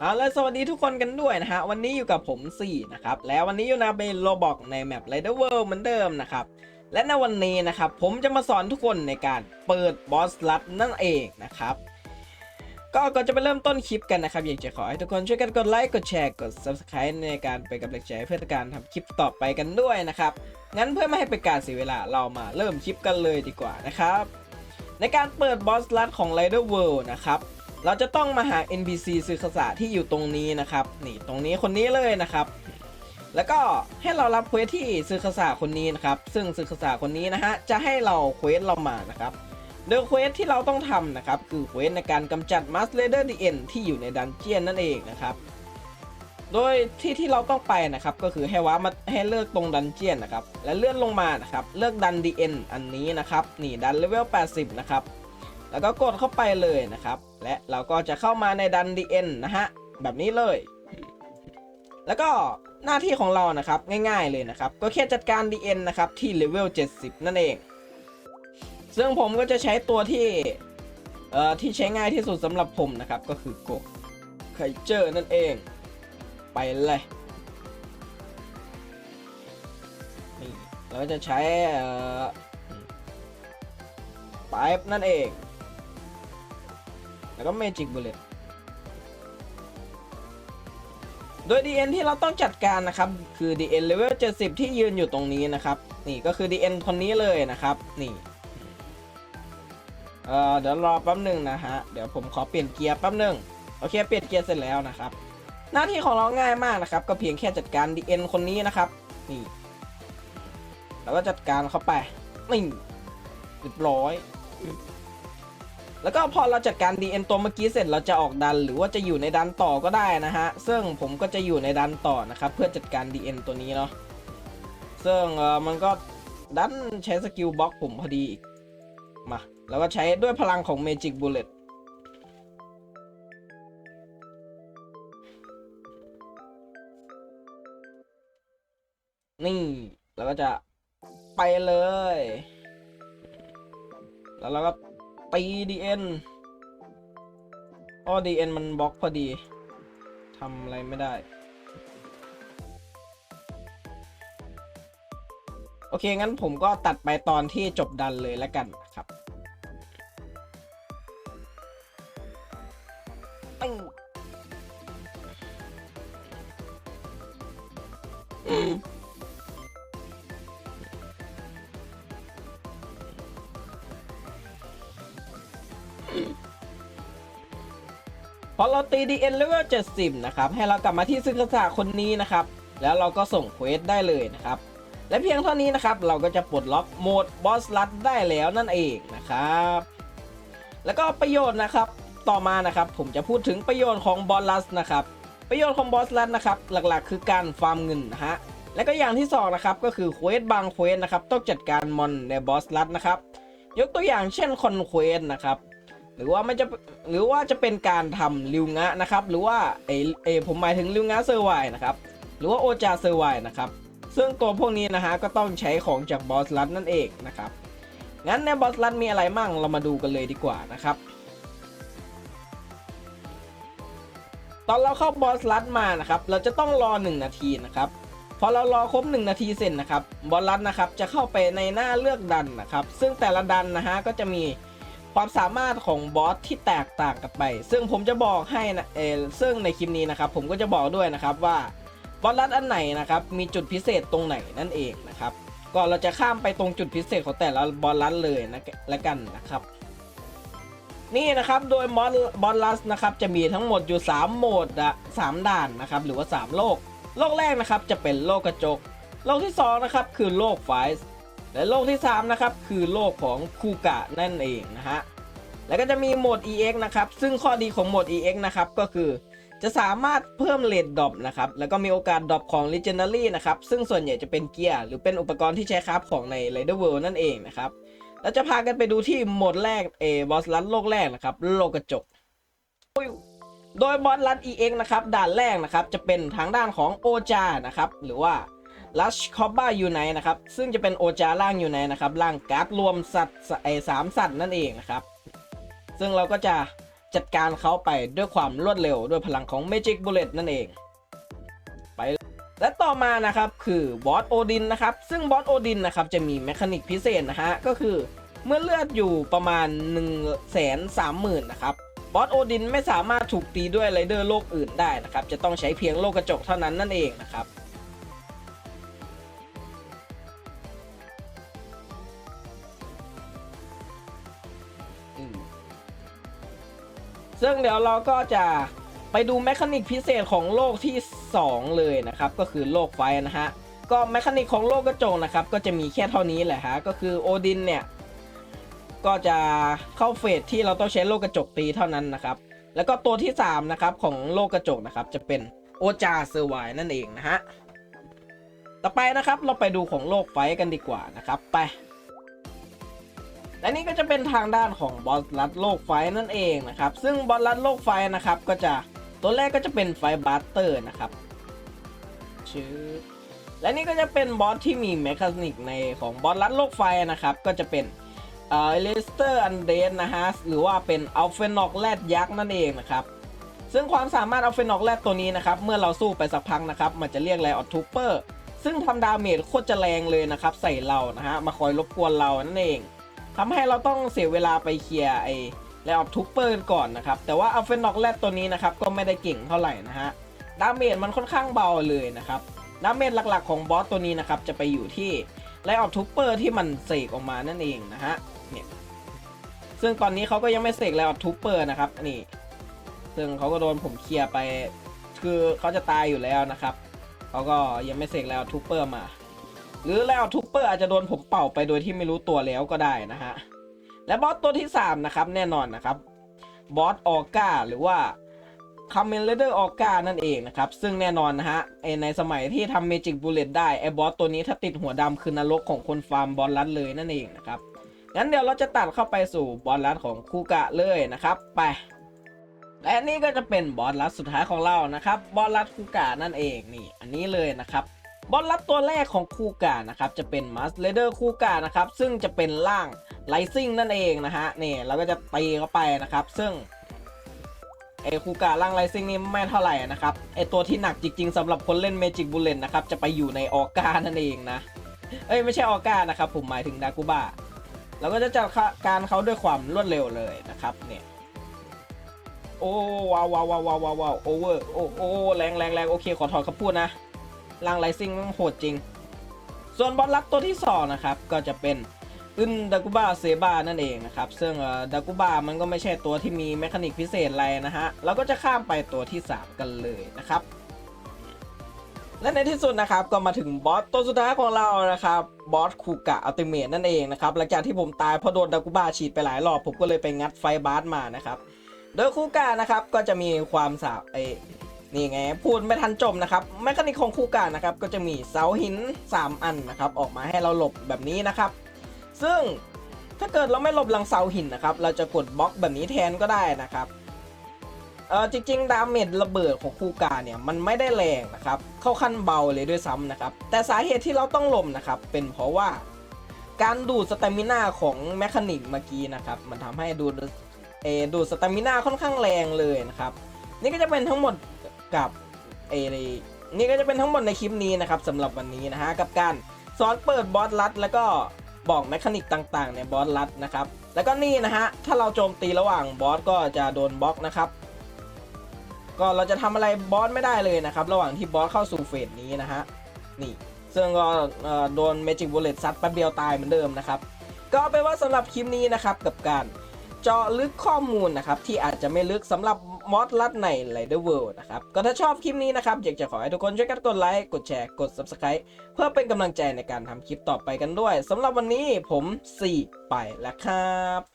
เอาละสวัสดีทุกคนกันด้วยนะฮะ วันนี้อยู่กับผมสี่นะครับ แล้ววันนี้อยู่ในเบนโลบอกในแมป r รเดอร์เวิลด์เหมือนเดิมนะครับ และในวันนี้นะครับ ผมจะมาสอนทุกคนในการเปิดบอสลัดนั่นเองนะครับ ก็ก่อนจะไปเริ่มต้นคลิปกันนะครับ อยากจะขอให้ทุกคนช่วยกันกดไลค์กดแชร์กด Subscribe ในการเป็นกำลังใจเพื่อการทำคลิปต่อไปกันด้วยนะครับงั้นเพื่อไม่ให้เป็นการเสียเวลาเรามาเริ่มคลิปกันเลยดีกว่านะครับในการเปิดบอสลัดของ r รเดอร์เวิลด์นะครับ เราจะต้องมาหา NPC ซื้อคาสะที่อยู่ตรงนี้นะครับ นี่ตรงนี้คนนี้เลยนะครับ แล้วก็ให้เรารับเควสที่ซื้อคาสะคนนี้นะครับ ซึ่งซื้อคาสะคนนี้นะฮะจะให้เราเควสเรามานะครับโดยเควสที่เราต้องทำนะครับ คือเควสในการกำจัดมัสเลเดอร์ดีเอ็นที่อยู่ในดันเจียนนั่นเองนะครับโดยที่ที่เราต้องไปนะครับก็คือให้ว้ามาให้เลือกตรงดันเจียนนะครับและเลื่อนลงมานะครับเลือกดันดีเอ็นอันนี้นะครับนี่ดันเลเวล80 นะครับ แล้วก็กดเข้าไปเลยนะครับ และเราก็จะเข้ามาในดันดีเอ็นนะฮะ แบบนี้เลย แล้วก็หน้าที่ของเรานะครับง่ายๆเลยนะครับ ก็แค่จัดการ DN นะครับที่เลเวล 70 นั่นเอง ซึ่งผมก็จะใช้ตัวที่เอ่อที่ใช้ง่ายที่สุดสำหรับผมนะครับ ก็คือโกไคเจอร์นั่นเอง ไปเลยนี่เราจะใช้เอ่อไปนั่นเอง แล้วก็ Magic Bullet โดย DN ที่เราต้องจัดการนะครับ คือ DN level 70 ที่ยืนอยู่ตรงนี้นะครับ นี่ก็คือ DN คนนี้เลยนะครับ นี่เอ่อเดี๋ยวรอแป๊บหนึ่งนะฮะ เดี๋ยวผมขอเปลี่ยนเกียร์แป๊บหนึ่งโอเค เปลี่ยนเกียร์เสร็จแล้วนะครับ หน้าที่ของเราง่ายมากนะครับ ก็เพียงแค่จัดการ DN คนนี้นะครับ นี่ แล้วก็จัดการเข้าไป นี่เรียบร้อย แล้วก็พอเราจัดการ DN ตัวเมื่อกี้เสร็จเราจะออกดัน หรือว่าจะอยู่ในดันต่อก็ได้นะฮะ ซึ่งผมก็จะอยู่ในดันต่อนะครับ เพื่อจัดการ DN ตัวนี้เนาะ ซึ่งเออมันก็ดันใช้สกิลบล็อกผมพอดีอีก มา แล้วก็ใช้ด้วยพลังของ Magic Bullet นี่แล้วก็จะไปเลย แล้วเราก็ ตี DN อ้อ DN มันบล็อกพอดีทำอะไรไม่ได้ โอเค งั้นผมก็ตัดไปตอนที่จบดันเลยแล้วกันครับปิ้ง พอเราตี DN level 70 นะครับ ให้เรากลับมาที่ซึคาสะคนนี้นะครับ แล้วเราก็ส่งเควสได้เลยนะครับ และเพียงเท่านี้นะครับ เราก็จะปลดล็อกโหมดบอสลัดได้แล้วนั่นเองนะครับ แล้วก็ประโยชน์นะครับ ต่อมานะครับ ผมจะพูดถึงประโยชน์ของบอสลัดนะครับ ประโยชน์ของบอสลัดนะครับ หลักๆ คือการฟาร์มเงินนะฮะ และก็อย่างที่สองนะครับ ก็คือเควสบางเควสนะครับ ต้องจัดการมอนในบอสลัดนะครับ ยกตัวอย่างเช่นคอนเควสนะครับ หรือว่าไม่จะหรือว่าจะเป็นการทำริวงะนะครับ หรือว่าเอเอผมหมายถึงริวงะเซอร์ไวนะครับหรือว่าโอจาเซอร์ไวนะครับซึ่งตัวพวกนี้นะฮะก็ต้องใช้ของจากบอสลัดนั่นเองนะครับงั้นในบอสลัดมีอะไรมั่งเรามาดูกันเลยดีกว่านะครับตอนเราเข้าบอสลัดมานะครับเราจะต้องรอ 1 นาทีนะครับพอเรารอครบ 1 นาทีเสร็จนะครับบอสลัดนะครับจะเข้าไปในหน้าเลือกดันนะครับซึ่งแต่ละดันนะฮะก็จะมี ความสามารถของบอสที่แตกต่างกันไป ซึ่งผมจะบอกให้นะเออซึ่งในคลิปนี้นะครับ ผมก็จะบอกด้วยนะครับว่าบอสลัดอันไหนนะครับ มีจุดพิเศษตรงไหนนั่นเองนะครับ ก็เราจะข้ามไปตรงจุดพิเศษของแต่ละบอสลัดเลยนะละกันนะครับ นี่นะครับโดยบอสบอสลัดนะครับจะมีทั้งหมดอยู่ 3 โหมดอะสามด่านนะครับ หรือว่า 3 โลก โลกแรกนะครับจะเป็นโลกกระจก โลกที่2นะครับคือโลกไฟส์ และโลกที่ 3 นะครับ คือโลกของคูกะนั่นเองนะฮะ แล้วก็จะมีโหมด EX นะครับ ซึ่งข้อดีของโหมด EX นะครับ ก็คือจะสามารถเพิ่มเลดดอปนะครับ แล้วก็มีโอกาสดอปของ Legendary นะครับ ซึ่งส่วนใหญ่จะเป็นเกียร์ หรือเป็นอุปกรณ์ที่ใช้คราฟของใน Rider World นั่นเองนะครับแล้วจะพากันไปดูที่โหมดแรกเอบอสลัดโลกแรกนะครับ โลกกระจก โดยบอสลัด EX นะครับ ด่านแรกนะครับ จะเป็นทางด้านของโอจา นะครับ หรือว่า ลัชคอบบ้ายูไนนะครับ ซึ่งจะเป็นโอจาร่างยูไนนะครับร่างการ์ดรวมสัตว์ไอสามสัตว์นั่นเองนะครับ ซึ่งเราก็จะจัดการเขาไปด้วยความรวดเร็วด้วยพลังของ Magic Bullet นั่นเอง ไป และต่อมานะครับคือบอสโอดินนะครับ ซึ่งบอสโอดินนะครับจะมีแมคานิกพิเศษนะฮะ ก็คือเมื่อเลือดอยู่ประมาณ 1 3 0 0 0 0นะครับบอสโอดินไม่สามารถถูกตีด้วยไรเดอร์โลกอื่นได้นะครับ จะต้องใช้เพียงโลกกระจกเท่านั้นนั่นเองนะครับ ซึ่งเดี๋ยวเราก็จะไปดูแมคานิกพิเศษของโลกที่ 2 เลยนะครับ ก็คือโลกไฟนะฮะ ก็แมคานิกของโลกกระจกนะครับ ก็จะมีแค่เท่านี้แหละฮะ ก็คือโอดินเนี่ย ก็จะเข้าเฟสที่เราต้องใช้โลกกระจกตีเท่านั้นนะครับ แล้วก็ตัวที่ 3 นะครับของโลกกระจกนะครับ จะเป็นโอจาเซอร์ไวนั่นเองนะฮะ ต่อไปนะครับเราไปดูของโลกไฟกันดีกว่านะครับ ไป และนี่ก็จะเป็นทางด้านของบอสลัดโลกไฟนั่นเองนะครับ ซึ่งบอสลัดโลกไฟนะครับก็จะตัวแรกก็จะเป็นไฟบัสเตอร์นะครับชื่อและนี่ก็จะเป็นบอสที่มีแมคานิกในของบอสลัดโลกไฟนะครับ ก็จะเป็นเอเลสเตอร์อันเดนนะฮะหรือว่าเป็นอัลเฟนอกแรดยักษ์นั่นเองนะครับซึ่งความสามารถอัลเฟนอกแรดตัวนี้นะครับ เมื่อเราสู้ไปสักพักนะครับ มันจะเรียกไลออดทูเปอร์ซึ่งทำดาเมจโคตรจะแรงเลยนะครับ ใส่เรานะฮะมาคอยรบกวนเรานั่นเอง ทำให้เราต้องเสียเวลาไปเคลียร์ไอ้แลออฟทูเปอร์ก่อนนะครับ แต่ว่าอัลเฟนนอกแรดตัวนี้นะครับ ก็ไม่ได้เก่งเท่าไหร่นะฮะ ดาเมจมันค่อนข้างเบาเลยนะครับ ดาเมจหลักๆของบอสตัวนี้นะครับ จะไปอยู่ที่ไลออฟทูเปอร์ที่มันเสกออกมานั่นเองนะฮะ เนี่ย ซึ่งตอนนี้เขาก็ยังไม่เสกไลออฟทูเปอร์นะครับ นี่ ซึ่งเขาก็โดนผมเคลียร์ไป คือเขาจะตายอยู่แล้วนะครับ เขาก็ยังไม่เสกไลออฟทูเปอร์มา หรือแล้วทูเปอร์อาจจะโดนผมเป่าไปโดยที่ไม่รู้ตัวแล้วก็ได้นะฮะ และบอสตัวที่ 3 นะครับ แน่นอนนะครับบอสออก้าหรือว่าคาเมนเลเดอร์ออก้านั่นเองนะครับ ซึ่งแน่นอนนะฮะไอในสมัยที่ทำเมจิกบูเลตได้ไอ้บอสตัวนี้ถ้าติดหัวดำคือนรกของคนฟาร์มบอลลัดเลยนั่นเองนะครับ งั้นเดี๋ยวเราจะตัดเข้าไปสู่บอลลัดของคูกะเลยนะครับไปและนี่ก็จะเป็นบอสลัดสุดท้ายของเรานะครับบอสลัดคูกะนั่นเองนี่ อันนี้เลยนะครับ บอสลัดตัวแรกของคูกานะครับจะเป็นมัสเลเดอร์คูกานะครับซึ่งจะเป็นร่างไลซิ่งนั่นเองนะฮะนี่เราก็จะตีเข้าไปนะครับซึ่งไอคูการ่างไลซิ่งนี่ไม่เท่าไหร่นะครับไอตัวที่หนักจริง ๆสำหรับคนเล่นเมจิกบูเลนนะครับจะไปอยู่ในออกานั่นเองนะเอ้ยไม่ใช่ออกานะครับผมหมายถึงดากูบ้าเราก็จะจัดการเขาด้วยความรวดเร็วเลยนะครับเนี่ยโอ้ว้าวว้าวว้าวว้าวว้าวโอเวอร์โอ้โอ้แรงแรงแรงโอเคขอถอนคำพูดนะ ร่างไรซิ่งมันโหดจริง ส่วนบอสลับตัวที่2นะครับก็จะเป็นอึนดากุบาเซบานั่นเองนะครับ ซึ่งดากุบามันก็ไม่ใช่ตัวที่มีแมคานิกพิเศษอะไรนะฮะ เราก็จะข้ามไปตัวที่ 3 กันเลยนะครับ และในที่สุดนะครับก็มาถึงบอสตัวสุดท้ายของเรานะครับบอสคูกะอัลติเมทนั่นเองนะครับ หลังจากที่ผมตายเพราะโดนดากุบาฉีดไปหลายรอบ ผมก็เลยไปงัดไฟบาสมานะครับ โดยคูกะนะครับก็จะมีความสาบไอ นี่ไง พูดไม่ทันจบนะครับแมคานิกของคู่กานะครับ ก็จะมีเสาหิน 3 อันนะครับ ออกมาให้เราหลบแบบนี้นะครับ ซึ่งถ้าเกิดเราไม่หลบหลังเสาหินนะครับ เราจะกดบล็อกแบบนี้แทนก็ได้นะครับเออจริงๆ ดาเมจระเบิดของคู่กาเนี่ย มันไม่ได้แรงนะครับ เข้าขั้นเบาเลยด้วยซ้ำนะครับ แต่สาเหตุที่เราต้องหลบนะครับ เป็นเพราะว่าการดูดสเตมิน่าของแมคานิกเมื่อกี้นะครับ มันทำให้ดูดเออดูดสเตมิน่าค่อนข้างแรงเลยนะครับ นี่ก็จะเป็นทั้งหมด กับเอนี่ก็จะเป็นทั้งหมดในคลิปนี้นะครับสำหรับวันนี้นะฮะกับการสอนเปิดบอสลัด แล้วก็บอกแมคานิกต่างๆในบอสลัดนะครับแล้วก็นี่นะฮะถ้าเราโจมตีระหว่างบอสก็จะโดนบล็อกนะครับ ก็เราจะทำอะไรบอสไม่ได้เลยนะครับ ระหว่างที่บอสเข้าสู่เฟสนี้นะฮะนี่ซึ่งก็เอ่อโดนเมจิกบูเลตซัดแป๊บเดียวตายเหมือนเดิมนะครับ ก็เป็นว่าสำหรับคลิปนี้นะครับกับการ เจาะลึกข้อมูลนะครับ ที่อาจจะไม่ลึกสำหรับมอดลัดในไรเดอร์เวิลด์นะครับ ก็ถ้าชอบคลิปนี้นะครับ อยากจะขอให้ทุกคนช่วยกันกดไลค์กดแชร์กด Subscribe เพื่อเป็นกำลังใจในการทำคลิปต่อไปกันด้วยสำหรับวันนี้ผม 4 ไปแล้วครับ